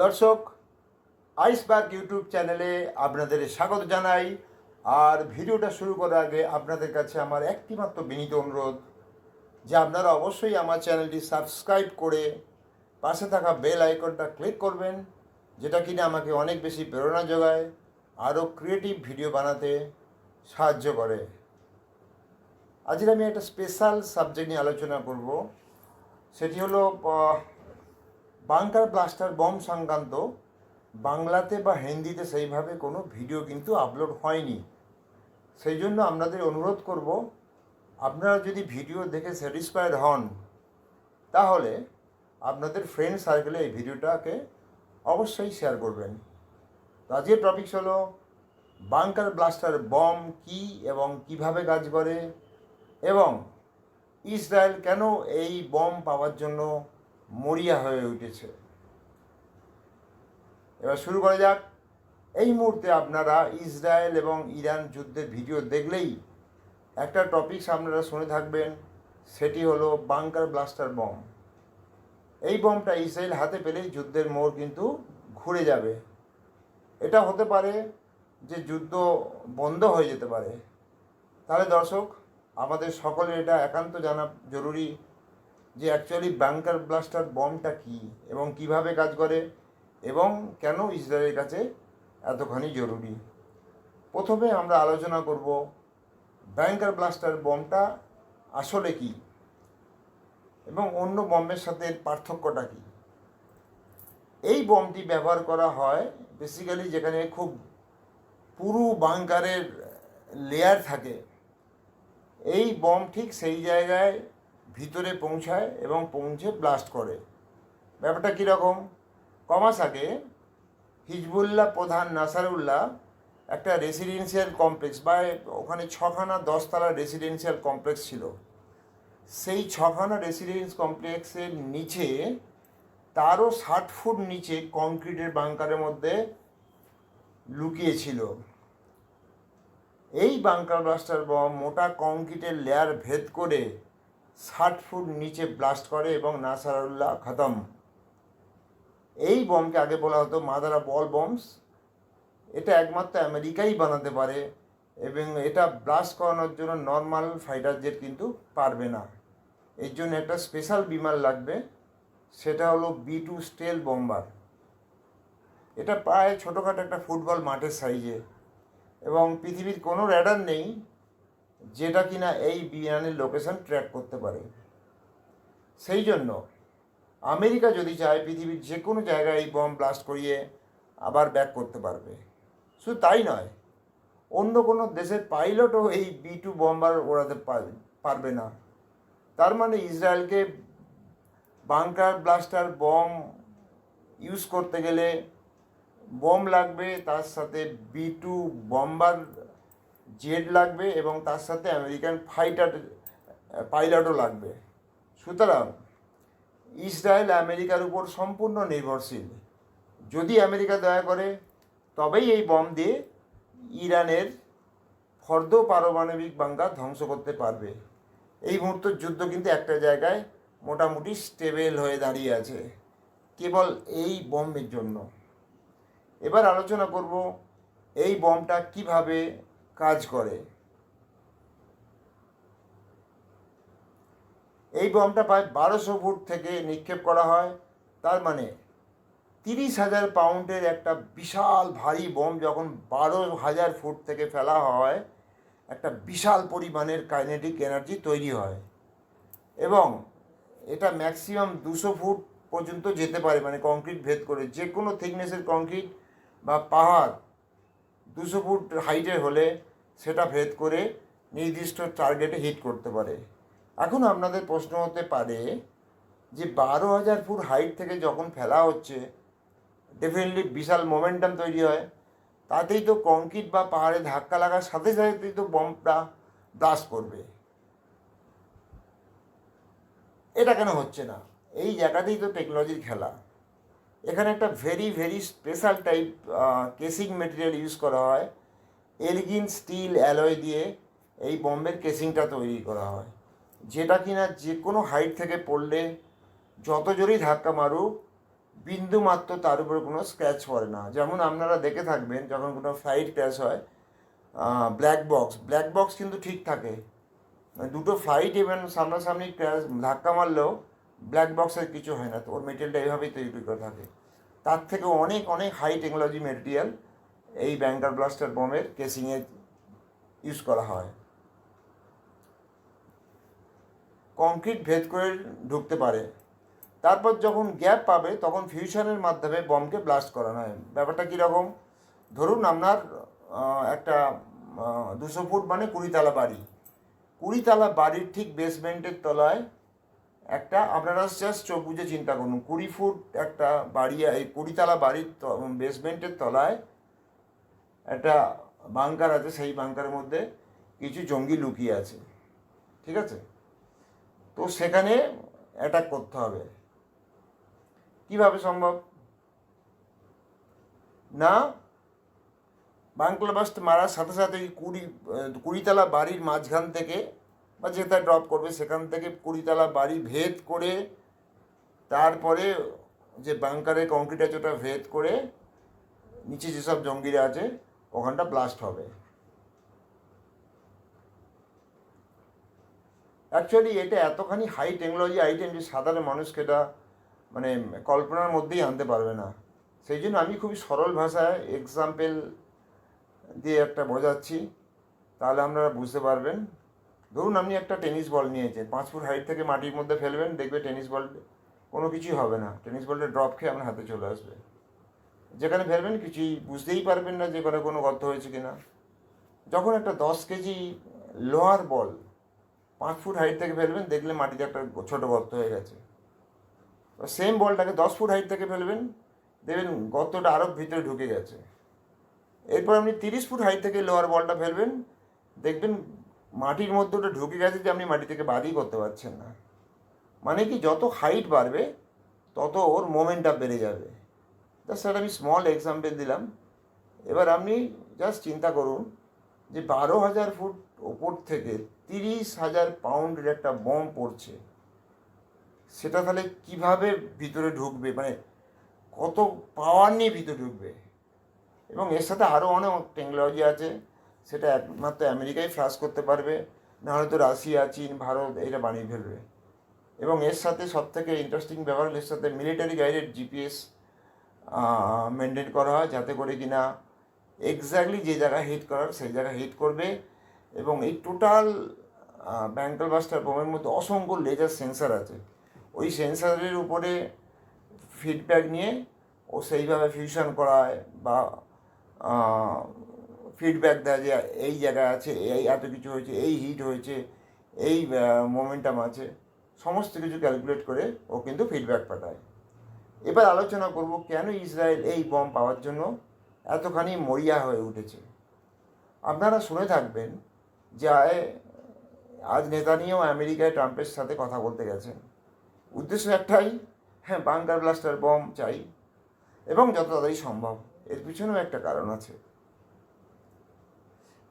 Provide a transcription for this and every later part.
দর্শক iceberg YouTube চ্যানেলে আপনাদের স্বাগত জানাই। আর ভিডিওটা শুরু করার আগে আপনাদের কাছে আমার একটিমাত্র বিনীত অনুরোধ, যে আপনারা অবশ্যই আমার চ্যানেলটি সাবস্ক্রাইব করে পাশে থাকা বেল আইকনটা ক্লিক করবেন, যেটা কিনা আমাকে অনেক বেশি প্রেরণা যোগায়, আরও ক্রিয়েটিভ ভিডিও বানাতে সাহায্য করে। আজকে আমি একটা স্পেশাল সাবজেক্ট নিয়ে আলোচনা করব, সেটি হলো বাংকার ব্লাস্টার বম সংক্রান্ত বাংলাতে বা হিন্দিতে সেইভাবে কোনো ভিডিও কিন্তু আপলোড হয়নি। সেই জন্য আপনাদের অনুরোধ করব, আপনারা যদি ভিডিও দেখে স্যাটিসফাইড হন, তাহলে আপনাদের ফ্রেন্ড সার্কেলে এই ভিডিওটাকে অবশ্যই শেয়ার করবেন। তো আজকের টপিকস হলো, বাংকার ব্লাস্টার বম কি এবং কীভাবে কাজ করে এবং ইসরায়েল কেন এই বম পাওয়ার জন্য মরিয়া হয়ে উঠেছে। এবার শুরু করা যাক। এই মুহূর্তে আপনারা ইসরায়েল এবং ইরান যুদ্ধের ভিডিও দেখলেই একটা টপিকস আপনারা শুনে থাকবেন, সেটি হলো বাংকার ব্লাস্টার বম। এই বমটা ইসরায়েল হাতে পেলেই যুদ্ধের মোড় কিন্তু ঘুরে যাবে। এটা হতে পারে যে যুদ্ধ বন্ধ হয়ে যেতে পারে। তাহলে দর্শক, আমাদের সকলের এটা একান্ত জানা জরুরি যে অ্যাকচুয়ালি ব্যাংকার ব্লাস্টার বমটা কী এবং কীভাবে কাজ করে এবং কেন ইসরায়েলের কাছে এতখানি জরুরি? প্রথমে আমরা আলোচনা করব ব্যাংকার ব্লাস্টার বমটা আসলে কি এবং অন্য বম্বের সাথে পার্থক্যটা কী? এই বমটি ব্যবহার করা হয় বেসিক্যালি যেখানে খুব পুরু বাংকারের লেয়ার থাকে। এই বম ঠিক সেই জায়গায় ভিতরে পৌঁছায় এবং পৌঁছে ব্লাস্ট করে। ব্যাপারটা কীরকম কমাস আগে হিজবুল্লাহ প্রধান নাসারুল্লাহ একটা রেসিডেন্সিয়াল কমপ্লেক্স বা ওখানে ছখানা দশতলা রেসিডেন্সিয়াল কমপ্লেক্স ছিল। সেই ছখানা রেসিডেন্স কমপ্লেক্সের নিচে, তারও ষাট ফুট নিচে কংক্রিটের বাংকারের মধ্যে লুকিয়েছিল এই বাংকার ব্লাস্টার বম মোটা কংক্রিটের লেয়ার ভেদ করে ষাট ফুট নিচে ব্লাস্ট করে এবং নাসারুল্লাহ খতম। এই বমকে আগে বলা হতো মাদারা বল বমস এটা একমাত্র আমেরিকাই বানাতে পারে এবং এটা ব্লাস্ট করানোর জন্য নর্মাল ফাইটার জেট কিন্তু পারবে না। এর জন্য একটা স্পেশাল বিমান লাগবে, সেটা হলো বি টু স্টেল বম্বার এটা প্রায় ছোটোখাটো একটা ফুটবল মাঠের সাইজে এবং পৃথিবীর কোনো র্যাডার নেই যেটা কিনা এই বিমানের লোকেশন ট্র্যাক করতে পারে। সেই জন্য আমেরিকা যদি চায় পৃথিবীর যে কোনো জায়গায় এই বম ব্লাস্ট করিয়ে আবার ব্যাক করতে পারবে। শুধু তাই নয়, অন্য কোনো দেশের পাইলটও এই বি টু বম্বার ওড়াতে পার- পারবে না। তার মানে ইসরায়েলকে বাংকার ব্লাস্টার বম ইউজ করতে গেলে বম লাগবে, তার সাথে বি টু বম্বার জেট লাগবে এবং তার সাথে আমেরিকান ফাইটার পাইলটও লাগবে। সুতরাং ইসরায়েল আমেরিকার উপর সম্পূর্ণ নির্ভরশীল। যদি আমেরিকা দয়া করে, তবেই এই বম দিয়ে ইরানের ফর্দ পারমাণবিক বাঙ্কার ধ্বংস করতে পারবে। এই মুহূর্তের যুদ্ধ কিন্তু একটা জায়গায় মোটামুটি স্টেবেল হয়ে দাঁড়িয়ে আছে, কেবল এই বম্বের জন্য। এবার আলোচনা করব এই বমটা কীভাবে কাজ করে। এই বমটা প্রায় বারোশো ফুট থেকে নিক্ষেপ করা হয়। তার মানে তিরিশ হাজার পাউন্ডের একটা বিশাল ভারী বম যখন বারো হাজার ফুট থেকে ফেলা হয়, একটা বিশাল পরিমাণের কাইনেটিক এনার্জি তৈরি হয়। এবং এটা ম্যাক্সিমাম দুশো ফুট পর্যন্ত যেতে পারে মানে কংক্রিট ভেদ করে। যে কোনো থিকনেসের কংক্রিট বা পাহাড় দুশো ফুট হাইটের হলে সেটা ভেদ করে নির্দিষ্ট টার্গেটে হিট করতে পারে। এখন আপনাদের প্রশ্ন হতে পারে যে বারো হাজার ফুট হাইট থেকে যখন ফেলা হচ্ছে ডেফিনেটলি বিশাল মোমেন্টাম তৈরি হয়। তাতেই তো কংক্রিট বা পাহাড়ে ধাক্কা লাগার সাথে সাথেই তো বম্বটা ব্লাস্ট করবে। এটা কেন হচ্ছে না? এই জায়গাতেই তো টেকনোলজির খেলা। এখানে একটা very very special type casing material use করা হয়। এলগিন স্টিল অ্যালয় দিয়ে এই বম্বের কেসিংটা তৈরি করা হয়, যেটা কিনা যে কোনো হাইট থেকে পড়লে যত জোরেই ধাক্কা মারুক, বিন্দু মাত্র তার উপর কোনো স্ক্র্যাচ পড়ে না। যেমন আপনারা দেখে থাকবেন যখন কোনো ফ্লাইট ক্র্যাশ হয় ব্ল্যাক বক্স ব্ল্যাক বক্স কিন্তু ঠিক থাকে। দুটো ফ্লাইট ইভেন সামনাসামনি ক্র্যাশ ধাক্কা মারলেও ব্ল্যাক বক্সের কিছু হয় না, তো ওর মেটেরিয়ালটা এইভাবেই তৈরি করে থাকে। তার থেকে অনেক অনেক হাই টেকনোলজি মেটেরিয়াল এই ব্যাংকার ব্লাস্টার বোমের কেসিংয়ে ইউজ করা হয়। কংক্রিট ভেদ করে ঢুকতে পারে। তারপর যখন গ্যাপ পাবে, তখন ফিউশনের মাধ্যমে বমকে ব্লাস্ট করানো হয়। ব্যাপারটা কীরকম ধরুন আপনার একটা দুশো ফুট মানে কুড়িতলা বাড়ি। কুড়িতলা বাড়ির ঠিক বেসমেন্টের তলায় একটা, আপনারা জাস্ট চোখ বুঝে চিন্তা করুন, কুড়ি ফুট একটা বাড়ি, এই কুড়িতলা বাড়ির বেসমেন্টের তলায় একটা বাংকার আছে, সেই বাংকারের মধ্যে কিছু জঙ্গি লুকিয়ে আছে। ঠিক আছে? তো সেখানে অ্যাটাক করতে হবে। কীভাবে সম্ভব? না বাংলা বাস্ট মারার সাথে সাথে কুড়ি, কুড়িতলা বাড়ির মাঝখান থেকে বা যেটা ড্রপ করবে সেখান থেকে কুড়িতলা বাড়ি ভেদ করে, তারপরে যে বাংকারের কংক্রিট আছে ওটা ভেদ করে, নিচে যেসব জঙ্গিরা আছে ওখানটা ব্লাস্ট হবে। অ্যাকচুয়ালি এটা এতখানি হাই টেকনোলজি আইটেম যে সাধারণ মানুষকে এটা মানে কল্পনার মধ্যেই আনতে পারবে না। সেই জন্য আমি খুবই সরল ভাষায় এক্সাম্পল দিয়ে একটা বোঝাচ্ছি, তাহলে আপনারা বুঝতে পারবেন। ধরুন আপনি একটা টেনিস বল নিয়েছেন, পাঁচ ফুট হাইট থেকে মাটির মধ্যে ফেলবেন, দেখবে টেনিস বল কোনো কিছুই হবে না। টেনিস বলটা ড্রপ খেয়ে আপনার হাতে চলে আসবে। যেখানে ফেলবেন কিছুই বুঝতেই পারবেন না যে কোনো কোনো গর্ত হয়েছে কিনা। যখন একটা দশ কেজি লোহার বল পাঁচ ফুট হাইট থেকে ফেলবেন, দেখলে মাটিতে একটা ছোটো গর্ত হয়ে গেছে। সেম বলটাকে দশ ফুট হাইট থেকে ফেলবেন, দেখবেন গর্তটা আরও ভিতরে ঢুকে গেছে। এরপর আপনি তিরিশ ফুট হাইট থেকে লোয়ার বলটা ফেলবেন, দেখবেন মাটির মধ্যে ওটা ঢুকে গেছে যে আপনি মাটি থেকে বাদই করতে পারছেন না। মানে কি, যত হাইট বাড়বে, তত ওর মোমেন্টটা বেড়ে যাবে। স্যার আমি স্মল এক্সাম্পল দিলাম। এবার আপনি জাস্ট চিন্তা করুন যে বারো হাজার ফুট ওপর থেকে তিরিশ হাজার পাউন্ডের একটা বম পড়ছে। সেটা তাহলে কীভাবে ভিতরে ঢুকবে? মানে কত পাওয়ার নিয়ে ভিতরে ঢুকবে? এবং এর সাথে আরও অনেক টেকনোলজি আছে। সেটা একমাত্র আমেরিকাই ফ্লাশ করতে পারবে, নাহলে তো রাশিয়া, চীন, ভারত এটা বানিয়ে ফেলবে। এবং এর সাথে সব থেকে ইন্টারেস্টিং ব্যাপার হলো এর সাথে মিলিটারি গাইডেড জিপিএস মেনটেন করা হয় যাতে করে কিনা এক্স্যাক্টলি যে জায়গায় হিট করার, সেই জায়গায় হিট করবে এবং এই টোটাল ব্যাঙ্কল বাস্টার বোমের মধ্যে অসংখ্য লেজার সেন্সার আছে। ওই সেন্সারের উপরে ফিডব্যাক নিয়ে ও সেইভাবে ফিউশন করায় বা ফিডব্যাক দেয় যে এই জায়গায় আছে, এই এত কিছু হয়েছে, এই হিট হয়েছে, এই মোমেন্টাম আছে। সমস্ত কিছু ক্যালকুলেট করে ও কিন্তু ফিডব্যাক পাঠায়। এবার আলোচনা করব কেন ইসরায়েল এই বম পাওয়ার জন্য এতখানি মরিয়া হয়ে উঠেছে। আপনারা শুনে থাকবেন যে আজ নেতানিয়াও আমেরিকায় ট্রাম্পের সাথে কথা বলতে গেছেন। উদ্দেশ্য একটাই হ্যাঁ বাংকার ব্লাস্টার বম চাই এবং যত তাড়াতাড়ি সম্ভব, এর পিছনেও একটা কারণ আছে।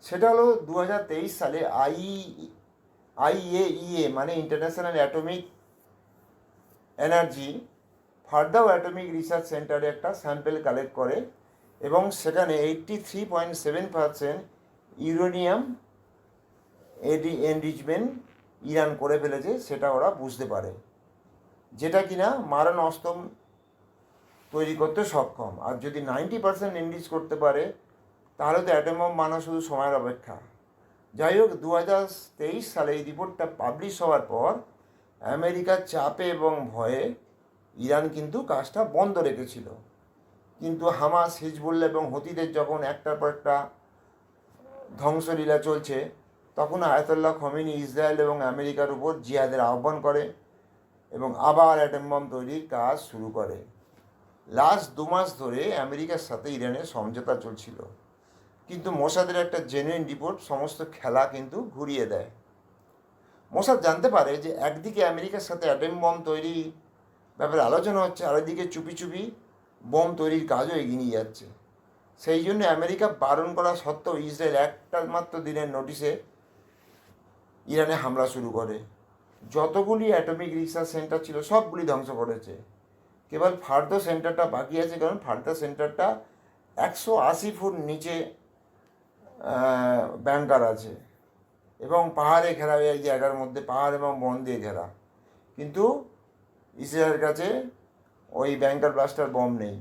সেটা হলো দু হাজার তেইশ সালে আই, আইএইএ মানে international atomic energy Fordow atomic research সেন্টারে একটা স্যাম্পেল কালেক্ট করে এবং সেখানে eighty three point seven percent uranium এডি এনরিচমেন্ট ইরান করে ফেলেছে, সেটা ওরা বুঝতে পারে। যেটা কিনা মারণ অস্তম তৈরি করতে সক্ষম। আর যদি নাইনটি পার্সেন্ট এনরিচ করতে পারে, তাহলে তো অ্যাটম বম বানা শুধু সময়ের অপেক্ষা। যাই হোক দু হাজার তেইশ সালে এই রিপোর্টটা পাবলিশ হওয়ার পর আমেরিকার চাপে এবং ভয়ে ইরান কিন্তু কাজটা বন্ধ রেখেছিল। কিন্তু হামাস, হিজবুল্লাহ এবং হতিদের যখন একটার পর একটা ধ্বংসলীলা চলছে, তখন আয়াতুল্লাহ খমিনি ইসরায়েল এবং আমেরিকার উপর জিহাদের আহ্বান করে এবং আবার অ্যাটম বম তৈরির কাজ শুরু করে। লাস্ট দু মাস ধরে আমেরিকার সাথে ইরানের সমঝোতা চলছিল। কিন্তু মোসাদের একটা জেনুইন রিপোর্ট সমস্ত খেলা কিন্তু ঘুরিয়ে দেয়। মোসাদ জানতে পারে যে একদিকে আমেরিকার সাথে অ্যাটম বম তৈরি ব্যাপারে আলোচনা হচ্ছে আরেকদিকে চুপি চুপি বোম তৈরির কাজও এগিয়ে নিয়ে যাচ্ছে। সেই জন্য আমেরিকা বারণ করা সত্ত্বেও ইসরায়েল একটা মাত্র দিনের নোটিশে ইরানে হামলা শুরু করে। যতগুলি অ্যাটমিক রিসার্চ সেন্টার ছিল, সবগুলি ধ্বংস করেছে। কেবল ফার্দো সেন্টারটা বাকি আছে, কারণ ফার্দো সেন্টারটা একশো আশি ফুট নিচে ব্যাংকার আছে। এবং পাহাড়ে ঘেরা, এই জায়গার মধ্যে পাহাড় এবং বন দিয়ে ঘেরা। কিন্তু ইসরায়েলের কাছে ওই ব্যাংকার ব্লাস্টার বম নেই।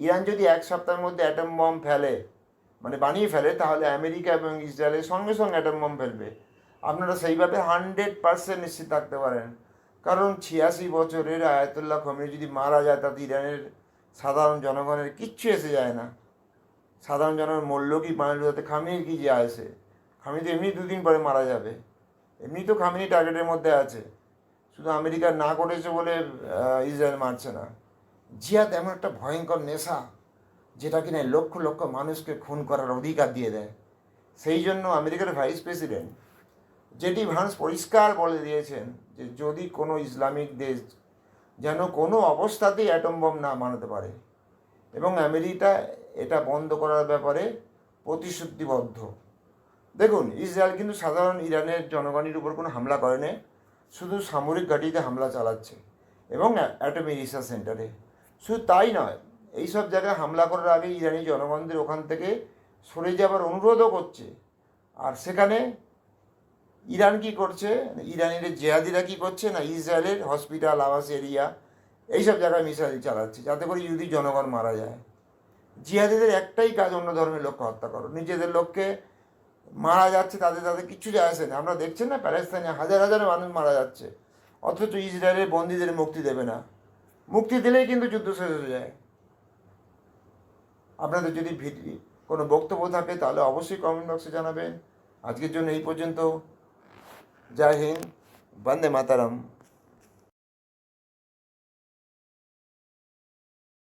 ইরান যদি এক সপ্তাহের মধ্যে অ্যাটম বম ফেলে মানে বানিয়ে ফেলে, তাহলে আমেরিকা এবং ইসরায়েলের সঙ্গে সঙ্গে অ্যাটম বম ফেলবে। আপনারা সেইভাবে হান্ড্রেড পার্সেন্ট নিশ্চিত থাকতে পারেন। কারণ ছিয়াশি বছরের আয়াতুল্লাহ খমিনি যদি মারা যায়, তাতে ইরানের সাধারণ জনগণের কিচ্ছু এসে যায় না। সাধারণ জনগণ মূল্য কি বানালো, তাতে খামির কি যে আসে খামি তো এমনি দুদিন পরে মারা যাবে। এমনি তো খামিনি টার্গেটের মধ্যে আছে। শুধু আমেরিকা না করেছে বলে ইসরায়েল মারছে না। জিহাদ এমন একটা ভয়ঙ্কর নেশা যেটা কিনা লক্ষ লক্ষ মানুষকে খুন করার অধিকার দিয়ে দেয়। সেই জন্য আমেরিকার ভাইস প্রেসিডেন্ট জেডি ভান্স পরিষ্কার বলে দিয়েছেন যে যদি কোনো ইসলামিক দেশ যেন কোনো অবস্থাতেই অ্যাটম বম না মানাতে পারে এবং আমেরিকা এটা বন্ধ করার ব্যাপারে প্রতিশ্রুতিবদ্ধ। দেখুন, ইসরায়েল কিন্তু সাধারণ ইরানের জনগণের উপর কোনো হামলা করে করেনি শুধু সামরিক ঘাঁটিতে হামলা চালাচ্ছে এবং অ্যাটমিক রিসার্চ সেন্টারে। শুধু তাই নয়, এইসব জায়গায় হামলা করার আগে ইরানি জনগণদের ওখান থেকে সরে যাবার অনুরোধও করছে। আর সেখানে ইরান কি করছে? ইরানের জেহাদিরা কি করছে? না ইসরায়েলের হসপিটাল, আবাস এরিয়া, এইসব জায়গায় মিসাইল চালাচ্ছে, যাতে করে ইহুদি জনগণ মারা যায়। জিহাদিদের একটাই কাজ অন্য ধর্মের লোককে হত্যা করো, নিজেদের লোককে মারা যাচ্ছে, তাদের তাদের কিচ্ছু যায় আসে না। আমরা দেখছেন না, প্যালেস্তাইনে হাজার হাজার মানুষ মারা যাচ্ছে। অথচ ইসরায়েলের বন্দীদের মুক্তি দেবে না। মুক্তি দিলেই কিন্তু যুদ্ধ শেষ হয়ে যায়। আপনাদের যদি ভিডি কোনো বক্তব্য থাকে, তাহলে অবশ্যই কমেন্ট বক্সে জানাবেন। আজকের জন্য এই পর্যন্ত। জয় হিন্দ, বন্দে মাতারাম।